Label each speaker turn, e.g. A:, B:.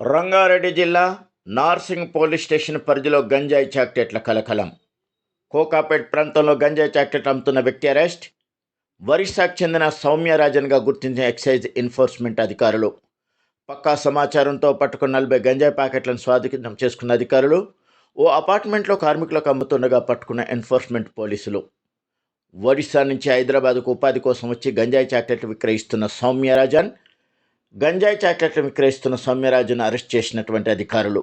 A: రంగారెడ్డి జిల్లా Narsingi police station పరిధిలో గంజాయి చాక్లెట్ల కలకలం. కోకాపేట్ ప్రాంతంలో గంజాయి చాక్లెట్ అమ్ముతున్న వ్యక్తి అరెస్ట్. ఒరిస్సాకు చెందిన సౌమ్యరాజన్గా గుర్తించిన ఎక్సైజ్ ఎన్ఫోర్స్మెంట్ అధికారులు. పక్కా సమాచారంతో పట్టుకున్న నలభై గంజాయి ప్యాకెట్లను స్వాధీనం చేసుకున్న అధికారులు. ఓ అపార్ట్మెంట్లో కార్మికులకు అమ్ముతుండగా పట్టుకున్న ఎన్ఫోర్స్మెంట్ పోలీసులు. ఒడిశా నుంచి హైదరాబాద్కు ఉపాధి కోసం వచ్చి గంజాయి చాక్లెట్లు విక్రయిస్తున్న సౌమ్యరాజన్ గంజాయి చాక్లెట్లు విక్రయిస్తున్న సౌమ్యరాజును అరెస్ట్ చేసినటువంటి అధికారులు.